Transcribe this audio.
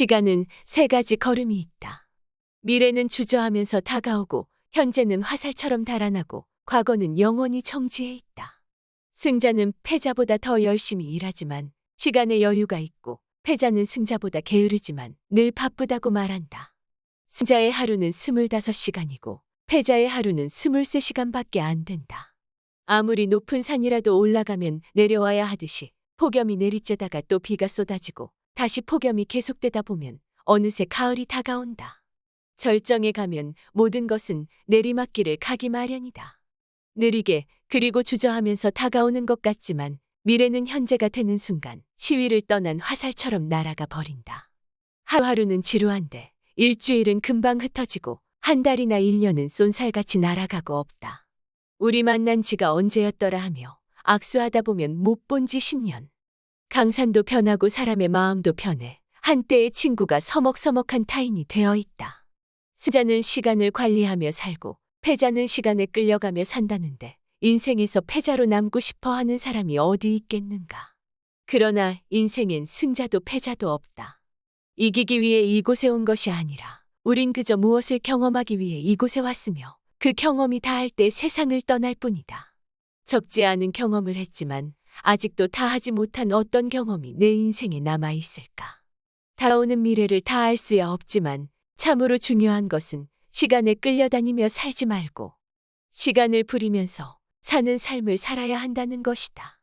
시간은 세 가지 걸음이 있다. 미래는 주저하면서 다가오고, 현재는 화살처럼 달아나고, 과거는 영원히 정지해 있다. 승자는 패자보다 더 열심히 일하지만, 시간에 여유가 있고, 패자는 승자보다 게으르지만 늘 바쁘다고 말한다. 승자의 하루는 25시간이고, 패자의 하루는 23시간밖에 안 된다. 아무리 높은 산이라도 올라가면 내려와야 하듯이 폭염이 내리쬐다가 또 비가 쏟아지고 다시 폭염이 계속되다 보면 어느새 가을이 다가온다. 절정에 가면 모든 것은 내리막길을 가기 마련이다. 느리게 그리고 주저하면서 다가오는 것 같지만 미래는 현재가 되는 순간 시위를 떠난 화살처럼 날아가 버린다. 하루하루는 지루한데 일주일은 금방 흩어지고 한 달이나 일 년은 쏜살같이 날아가고 없다. 우리 만난 지가 언제였더라 하며 악수하다 보면 못 본 지 10년. 강산도 변하고 사람의 마음도 변해 한때의 친구가 서먹서먹한 타인이 되어 있다. 승자는 시간을 관리하며 살고 패자는 시간에 끌려가며 산다는데 인생에서 패자로 남고 싶어 하는 사람이 어디 있겠는가. 그러나 인생엔 승자도 패자도 없다. 이기기 위해 이곳에 온 것이 아니라 우린 그저 무엇을 경험하기 위해 이곳에 왔으며 그 경험이 다할 때 세상을 떠날 뿐이다. 적지 않은 경험을 했지만 아직도 다 하지 못한 어떤 경험이 내 인생에 남아 있을까. 다가오는 미래를 다 알 수야 없지만 참으로 중요한 것은 시간에 끌려다니며 살지 말고 시간을 부리면서 사는 삶을 살아야 한다는 것이다.